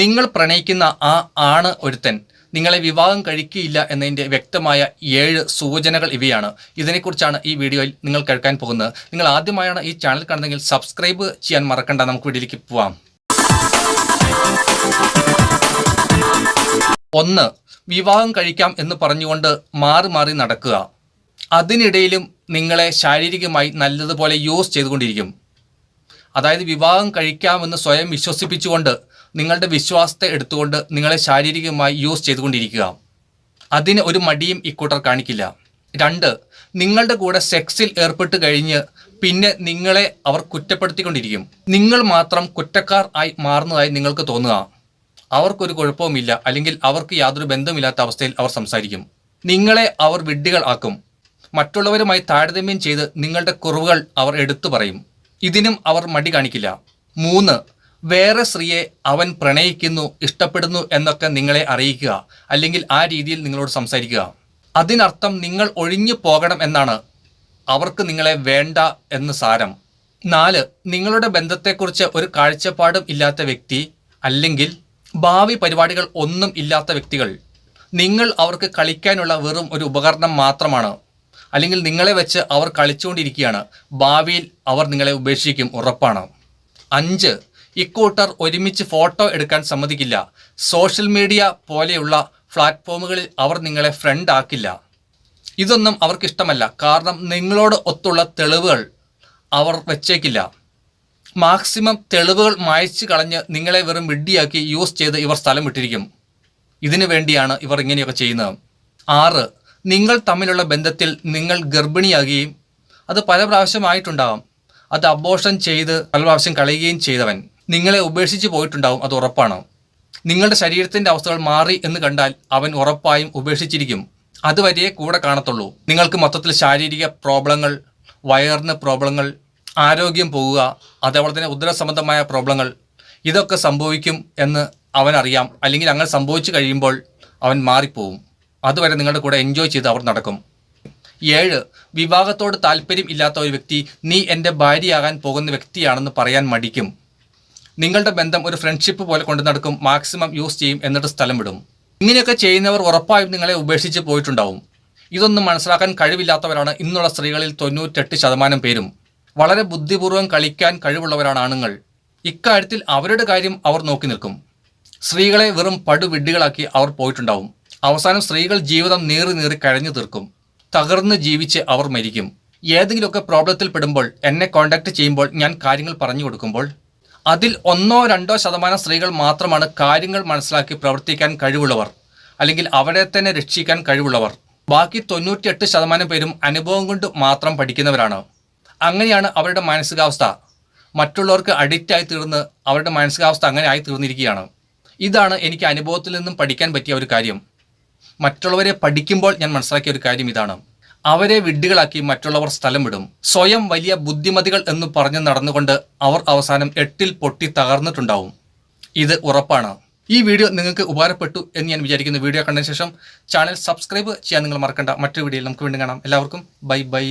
നിങ്ങൾ പ്രണയിക്കുന്ന ആ ആണ് ഒരുത്തൻ. നിങ്ങളെ വിവാഹം കഴിക്കുകയില്ല എന്നതിന്റെ വ്യക്തമായ ഏഴ് സൂചനകൾ ഇവയാണ്. ഇതിനെക്കുറിച്ചാണ് ഈ വീഡിയോയിൽ നിങ്ങൾ കേൾക്കാൻ പോകുന്നത്. നിങ്ങൾ ആദ്യമായാണ് ഈ ചാനൽ കാണുന്നതെങ്കിൽ സബ്സ്ക്രൈബ് ചെയ്യാൻ മറക്കണ്ട. നമുക്ക് വീഡിയോയിലേക്ക് പോവാം. ഒന്ന് വിവാഹം കഴിക്കാം എന്ന് പറഞ്ഞുകൊണ്ട് മാറി മാറി നടക്കുക. അതിനിടയിലും നിങ്ങളെ ശാരീരികമായി നല്ലതുപോലെ യൂസ് ചെയ്തുകൊണ്ടിരിക്കും. അതായത് വിവാഹം കഴിക്കാമെന്ന് സ്വയം വിശ്വസിപ്പിച്ചുകൊണ്ട് നിങ്ങളുടെ വിശ്വാസത്തെ എടുത്തുകൊണ്ട് നിങ്ങളെ ശാരീരികമായി യൂസ് ചെയ്തുകൊണ്ടിരിക്കുക. അതിന് ഒരു മടിയും ഇക്കൂട്ടർ കാണിക്കില്ല. രണ്ട് നിങ്ങളുടെ കൂടെ സെക്സിൽ ഏർപ്പെട്ട് കഴിഞ്ഞ് പിന്നെ നിങ്ങളെ അവർ കുറ്റപ്പെടുത്തിക്കൊണ്ടിരിക്കും. നിങ്ങൾ മാത്രം കുറ്റക്കാർ ആയി മാറുന്നതായി നിങ്ങൾക്ക് തോന്നുക. അവർക്കൊരു കുഴപ്പവുമില്ല അല്ലെങ്കിൽ അവർക്ക് യാതൊരു ബന്ധമില്ലാത്ത അവസ്ഥയിൽ അവർ സംസാരിക്കും. നിങ്ങളെ അവർ വിഡ്ഢികൾ ആക്കും. മറ്റുള്ളവരുമായി താരതമ്യം ചെയ്ത് നിങ്ങളുടെ കുറവുകൾ അവർ എടുത്തു പറയും. ഇതിനും അവർ മടി കാണിക്കില്ല. മൂന്ന് വേറെ സ്ത്രീയെ അവൻ പ്രണയിക്കുന്നു ഇഷ്ടപ്പെടുന്നു എന്നൊക്കെ നിങ്ങളെ അറിയിക്കുക അല്ലെങ്കിൽ ആ രീതിയിൽ നിങ്ങളോട് സംസാരിക്കുക. അതിനർത്ഥം നിങ്ങൾ ഒഴിഞ്ഞു പോകണം എന്നാണ് അവർക്ക് നിങ്ങളെ വേണ്ട എന്ന് സാരം. നാല് നിങ്ങളുടെ ബന്ധത്തെക്കുറിച്ച് ഒരു കാഴ്ചപ്പാടും ഇല്ലാത്ത വ്യക്തി അല്ലെങ്കിൽ ഭാവി പരിപാടികൾ ഒന്നും ഇല്ലാത്ത വ്യക്തികൾ. നിങ്ങൾ അവർക്ക് കളിക്കാനുള്ള വെറും ഒരു ഉപകരണം മാത്രമാണ്. അല്ലെങ്കിൽ നിങ്ങളെ വെച്ച് അവർ കളിച്ചുകൊണ്ടിരിക്കുകയാണ്. ഭാവിയിൽ അവർ നിങ്ങളെ ഉപേക്ഷിക്കും ഉറപ്പാണ്. അഞ്ച് ഇക്കൂട്ടർ ഒരുമിച്ച് ഫോട്ടോ എടുക്കാൻ സമ്മതിക്കില്ല. സോഷ്യൽ മീഡിയ പോലെയുള്ള പ്ലാറ്റ്ഫോമുകളിൽ അവർ നിങ്ങളെ ഫ്രണ്ട് ആക്കില്ല. ഇതൊന്നും അവർക്കിഷ്ടമല്ല. കാരണം നിങ്ങളോട് ഒത്തുള്ള തെളിവുകൾ അവർ വെച്ചേക്കില്ല. മാക്സിമം തെളിവുകൾ മായ്ച്ചു കളഞ്ഞ് നിങ്ങളെ വെറും വിഡ്ഡിയാക്കി യൂസ് ചെയ്ത് ഇവർ സ്ഥലം വിട്ടിരിക്കും. ഇതിനു വേണ്ടിയാണ് ഇവർ ഇങ്ങനെയൊക്കെ ചെയ്യുന്നത്. ആറ് നിങ്ങൾ തമ്മിലുള്ള ബന്ധത്തിൽ നിങ്ങൾ ഗർഭിണിയാകുകയും അത് പല പ്രാവശ്യമായിട്ടുണ്ടാവാം അത് അബോഷൻ ചെയ്ത് പല പ്രാവശ്യം കളയുകയും ചെയ്തവൻ. നിങ്ങളെ ഉപേക്ഷിച്ച് പോയിട്ടുണ്ടാവും അത് ഉറപ്പാണ്. നിങ്ങളുടെ ശരീരത്തിന്റെ അവസ്ഥകൾ മാറി എന്ന് കണ്ടാൽ അവൻ ഉറപ്പായും ഉപേക്ഷിച്ചിരിക്കും. അതുവരെ കൂടെ കാണത്തുള്ളൂ. നിങ്ങൾക്ക് മൊത്തത്തിൽ ശാരീരിക പ്രോബ്ലങ്ങൾ വയറിന് പ്രോബ്ലങ്ങൾ ആരോഗ്യം പോവുക അതേപോലെ തന്നെ ഉദര സംബന്ധമായ പ്രോബ്ലങ്ങൾ ഇതൊക്കെ സംഭവിക്കും എന്ന് അവനറിയാം. അല്ലെങ്കിൽ അങ്ങനെ സംഭവിച്ചു കഴിയുമ്പോൾ അവൻ മാറിപ്പോവും. അതുവരെ നിങ്ങളുടെ കൂടെ എൻജോയ് ചെയ്ത് അവർ നടക്കും. ഏഴ് വിവാഹത്തോട് താല്പര്യം ഇല്ലാത്ത ഒരു വ്യക്തി നീ എന്റെ ഭാര്യയാകാൻ പോകുന്ന വ്യക്തിയാണെന്ന് പറയാൻ മടിക്കും. നിങ്ങളുടെ ബന്ധം ഒരു ഫ്രണ്ട്ഷിപ്പ് പോലെ കൊണ്ടു നടക്കും മാക്സിമം യൂസ് ചെയ്യും എന്നിട്ട് സ്ഥലം വിടും ഇങ്ങനെയൊക്കെ ചെയ്യുന്നവർ ഉറപ്പായും നിങ്ങളെ ഉപേക്ഷിച്ച് പോയിട്ടുണ്ടാവും. ഇതൊന്നും മനസ്സിലാക്കാൻ കഴിവില്ലാത്തവരാണ് ഇന്നുള്ള സ്ത്രീകളിൽ തൊണ്ണൂറ്റെട്ട് ശതമാനം പേരും. വളരെ ബുദ്ധിപൂർവം കളിക്കാൻ കഴിവുള്ളവരാണ് ആണുങ്ങൾ. ഇക്കാര്യത്തിൽ അവരുടെ കാര്യം അവർ നോക്കി നിൽക്കും. സ്ത്രീകളെ വെറും പടുവിഡ്ഢികളാക്കി അവർ പോയിട്ടുണ്ടാവും. അവസാനം സ്ത്രീകൾ ജീവിതം നീറി നീറി കഴിഞ്ഞു തീർക്കും. തകർന്ന് ജീവിച്ച് അവർ മരിക്കും. ഏതെങ്കിലുമൊക്കെ പ്രോബ്ലത്തിൽ പെടുമ്പോൾ എന്നെ കോണ്ടാക്ട് ചെയ്യുമ്പോൾ ഞാൻ കാര്യങ്ങൾ പറഞ്ഞു കൊടുക്കുമ്പോൾ അതിൽ ഒന്നോ രണ്ടോ ശതമാനം സ്ത്രീകൾ മാത്രമാണ് കാര്യങ്ങൾ മനസ്സിലാക്കി പ്രവർത്തിക്കാൻ കഴിവുള്ളവർ അല്ലെങ്കിൽ അവരെ തന്നെ രക്ഷിക്കാൻ കഴിവുള്ളവർ. ബാക്കി തൊണ്ണൂറ്റിയെട്ട് ശതമാനം പേരും അനുഭവം കൊണ്ട് മാത്രം പഠിക്കുന്നവരാണ്. അങ്ങനെയാണ് അവരുടെ മാനസികാവസ്ഥ. മറ്റുള്ളവർക്ക് അഡിക്റ്റ് ആയി തീർന്ന് അവരുടെ മാനസികാവസ്ഥ അങ്ങനെ ആയി തീർന്നിരിക്കുകയാണ്. ഇതാണ് എനിക്ക് അനുഭവത്തിൽ നിന്നും പഠിക്കാൻ പറ്റിയ ഒരു കാര്യം. മറ്റുള്ളവരെ പഠിക്കുമ്പോൾ ഞാൻ മനസ്സിലാക്കിയ ഒരു കാര്യം ഇതാണ്. അവരെ വിഡ്ഢികളാക്കി മറ്റുള്ളവർ സ്ഥലം വിടും സ്വയം വലിയ ബുദ്ധിമതികൾ എന്ന് പറഞ്ഞ് നടന്നുകൊണ്ട് അവർ അവസാനം എട്ടിൽ പൊട്ടി തകർന്നിട്ടുണ്ടാവും. ഇത് ഉറപ്പാണ്. ഈ വീഡിയോ നിങ്ങൾക്ക് ഉപകാരപ്പെട്ടു എന്ന് ഞാൻ വിചാരിക്കുന്നു. വീഡിയോ കണ്ടതിന് ശേഷം ചാനൽ സബ്സ്ക്രൈബ് ചെയ്യാൻ നിങ്ങൾ മറക്കണ്ട. മറ്റൊരു വീഡിയോയിൽ നമുക്ക് വീണ്ടും കാണാം. എല്ലാവർക്കും ബൈ ബൈ.